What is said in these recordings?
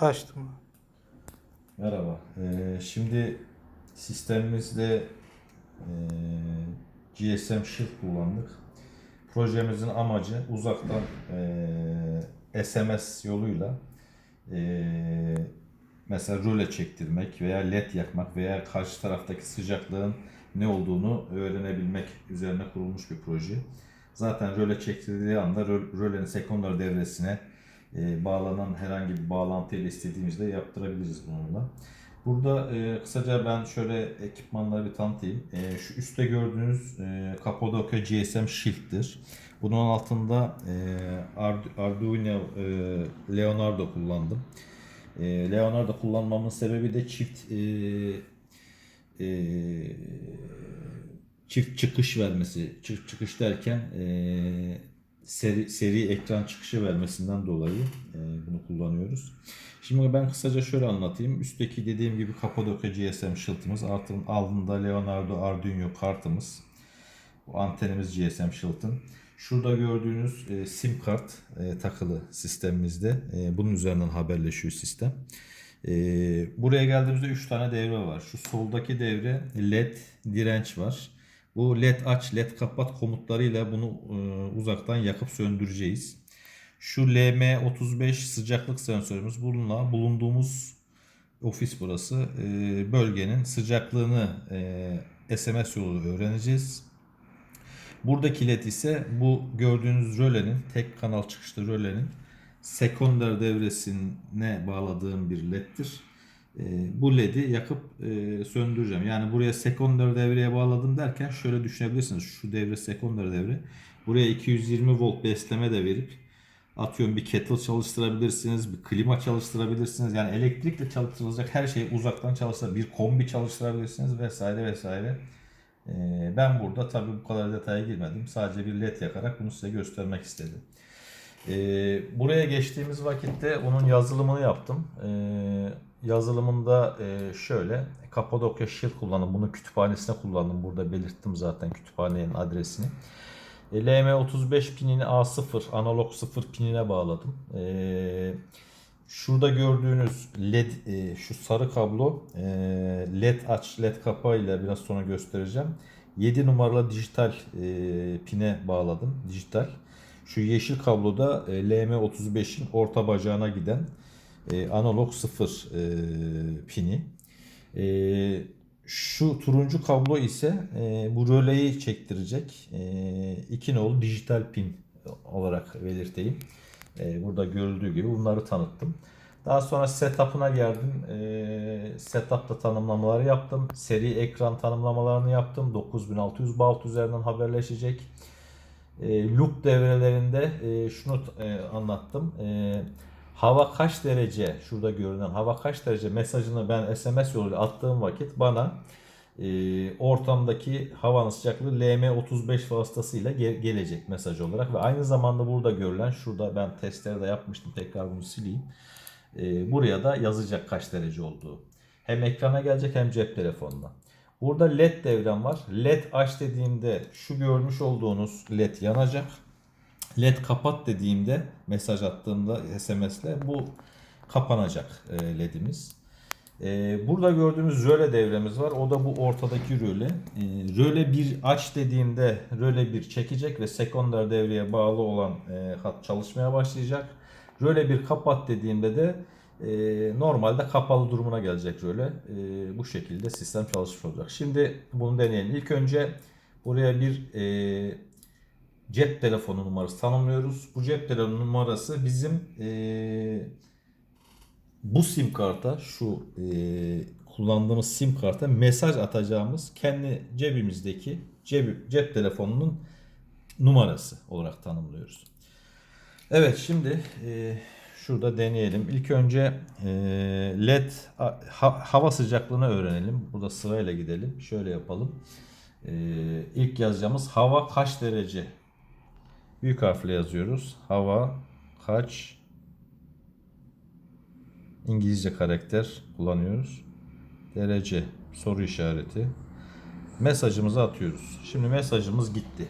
Açtım. Merhaba. Ee, şimdi sistemimizde e, GSM Shield kullandık. Projemizin amacı uzaktan e, SMS yoluyla e, mesela röle çektirmek veya led yakmak veya karşı taraftaki sıcaklığın ne olduğunu öğrenebilmek üzerine kurulmuş bir proje. Zaten röle çektirdiği anda rö- rölenin sekonder devresine e, bağlanan herhangi bir bağlantıyla istediğimizde yaptırabiliriz bununla. Burada e, kısaca ben şöyle ekipmanları bir tanıtayım. E, şu üstte gördüğünüz e, Kapadokya GSM Shield'tir. Bunun altında e, Ardu- Arduino e, Leonardo kullandım. E, Leonardo kullanmamın sebebi de çift e, e, çift çıkış vermesi. Çift çıkış derken e, seri, seri ekran çıkışı vermesinden dolayı e, bunu kullanıyoruz. Şimdi ben kısaca şöyle anlatayım. Üstteki dediğim gibi Kapadokya GSM Shield'ımız. Altın, altında Leonardo Arduino kartımız. Bu antenimiz GSM Shield'ın. Şurada gördüğünüz e, sim kart e, takılı sistemimizde. E, bunun üzerinden haberleşiyor sistem. E, buraya geldiğimizde 3 tane devre var. Şu soldaki devre LED direnç var. Bu led aç, led kapat komutlarıyla bunu e, uzaktan yakıp söndüreceğiz. Şu LM35 sıcaklık sensörümüz bununla bulunduğumuz ofis burası e, bölgenin sıcaklığını e, SMS yoluyla öğreneceğiz. Buradaki led ise bu gördüğünüz rölenin tek kanal çıkışlı rölenin sekonder devresine bağladığım bir leddir. E, bu ledi yakıp e, söndüreceğim. Yani buraya sekonder devreye bağladım derken şöyle düşünebilirsiniz. Şu devre sekonder devre. Buraya 220 volt besleme de verip atıyorum bir kettle çalıştırabilirsiniz, bir klima çalıştırabilirsiniz. Yani elektrikle çalıştırılacak her şeyi uzaktan çalıştırabilir, bir kombi çalıştırabilirsiniz vesaire vesaire. Ee, ben burada tabii bu kadar detaya girmedim. Sadece bir led yakarak bunu size göstermek istedim. Ee, buraya geçtiğimiz vakitte onun yazılımını yaptım. Ee, yazılımında e, şöyle Kapadokya Shield kullandım. Bunu kütüphanesine kullandım. Burada belirttim zaten kütüphanenin adresini. E, LM35 pinini A0 analog 0 pinine bağladım. E, şurada gördüğünüz led e, şu sarı kablo e, led aç led kapağıyla biraz sonra göstereceğim. 7 numaralı dijital e, pine bağladım. Dijital. Şu yeşil kabloda e, LM35'in orta bacağına giden e, analog 0 e, pini. E, şu turuncu kablo ise e, bu röleyi çektirecek. E, iki nolu dijital pin olarak belirteyim. E, burada görüldüğü gibi bunları tanıttım. Daha sonra setup'ına geldim. E, setup'ta tanımlamaları yaptım. Seri ekran tanımlamalarını yaptım. 9600 baud üzerinden haberleşecek. E, loop devrelerinde e, şunu e, anlattım. E, hava kaç derece şurada görünen hava kaç derece mesajını ben SMS yoluyla attığım vakit bana e, ortamdaki havanın sıcaklığı LM35 vasıtasıyla ge- gelecek mesaj olarak ve aynı zamanda burada görülen şurada ben testleri de yapmıştım tekrar bunu sileyim. E, buraya da yazacak kaç derece olduğu. Hem ekrana gelecek hem cep telefonuna. Burada led devrem var. Led aç dediğimde şu görmüş olduğunuz led yanacak. LED kapat dediğimde mesaj attığımda SMS'le bu kapanacak e, LED'imiz. E, Burada gördüğümüz röle devremiz var. O da bu ortadaki röle. E, Röle 1 aç dediğimde röle 1 çekecek ve sekonder devreye bağlı olan hat çalışmaya başlayacak. Röle 1 kapat dediğimde de e, normalde kapalı durumuna gelecek röle. E, bu şekilde sistem çalışmış olacak. Şimdi bunu deneyelim. İlk önce buraya bir e, cep telefonu numarası tanımlıyoruz. Bu cep telefonu numarası bizim eee, bu sim karta şu eee, kullandığımız sim karta mesaj atacağımız kendi cebimizdeki cep, cep telefonunun numarası olarak tanımlıyoruz. Evet şimdi eee, şurada deneyelim. İlk önce eee, led hava sıcaklığını öğrenelim. Burada sırayla gidelim. Şöyle yapalım. Eee ilk yazacağımız hava kaç derece Büyük harfle yazıyoruz. Hava kaç İngilizce karakter kullanıyoruz. Derece soru işareti. Mesajımızı atıyoruz. Şimdi mesajımız gitti.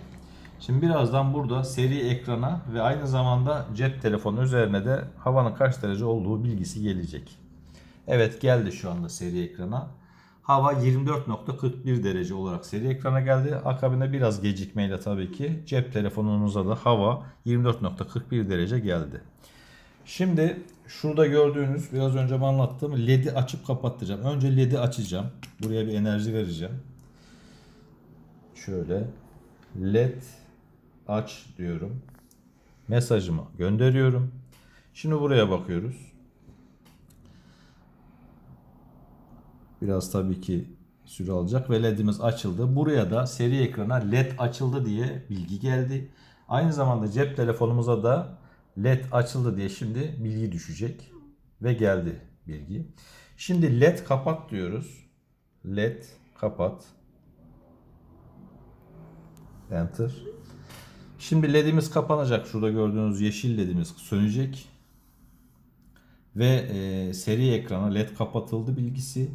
Şimdi birazdan burada seri ekrana ve aynı zamanda cep telefonu üzerine de havanın kaç derece olduğu bilgisi gelecek. Evet geldi şu anda seri ekrana. Hava 24.41 derece olarak seri ekrana geldi. Akabinde biraz gecikmeyle tabii ki cep telefonunuza da hava 24.41 derece geldi. Şimdi şurada gördüğünüz biraz önce anlattığım LED'i açıp kapattıracağım. Önce LED'i açacağım. Buraya bir enerji vereceğim. Şöyle LED aç diyorum. Mesajımı gönderiyorum. Şimdi buraya bakıyoruz. Biraz tabii ki süre alacak ve LED'imiz açıldı. Buraya da seri ekrana LED açıldı diye bilgi geldi. Aynı zamanda cep telefonumuza da LED açıldı diye şimdi bilgi düşecek ve geldi bilgi. Şimdi LED kapat diyoruz. LED kapat. Enter. Şimdi ledimiz kapanacak. Şurada gördüğünüz yeşil ledimiz sönecek. Ve e, seri ekrana led kapatıldı bilgisi.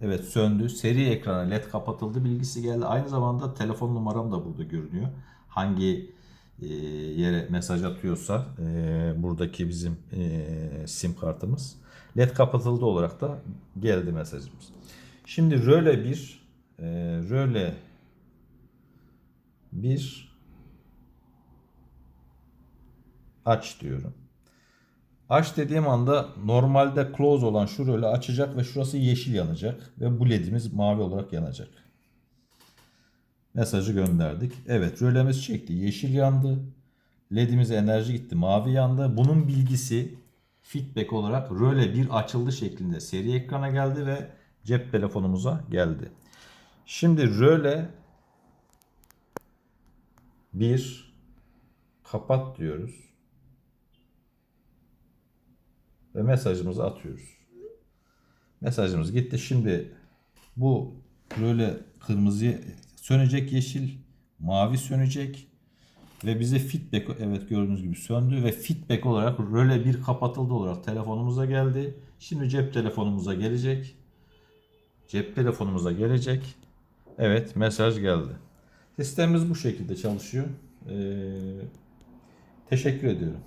Evet söndü. Seri ekrana led kapatıldı bilgisi geldi. Aynı zamanda telefon numaram da burada görünüyor. Hangi e, yere mesaj atıyorsa e, buradaki bizim e, sim kartımız. Led kapatıldı olarak da geldi mesajımız. Şimdi röle bir e, röle bir aç diyorum. Aç dediğim anda normalde close olan şu rölü açacak ve şurası yeşil yanacak ve bu ledimiz mavi olarak yanacak. Mesajı gönderdik. Evet rölemiz çekti. Yeşil yandı. Ledimize enerji gitti. Mavi yandı. Bunun bilgisi feedback olarak röle bir açıldı şeklinde seri ekrana geldi ve cep telefonumuza geldi. Şimdi röle bir kapat diyoruz. Ve mesajımızı atıyoruz. Mesajımız gitti. Şimdi bu böyle kırmızı sönecek yeşil, mavi sönecek ve bize feedback evet gördüğünüz gibi söndü ve feedback olarak röle bir kapatıldı olarak telefonumuza geldi. Şimdi cep telefonumuza gelecek. Cep telefonumuza gelecek. Evet mesaj geldi. Sistemimiz bu şekilde çalışıyor. Ee, teşekkür ediyorum.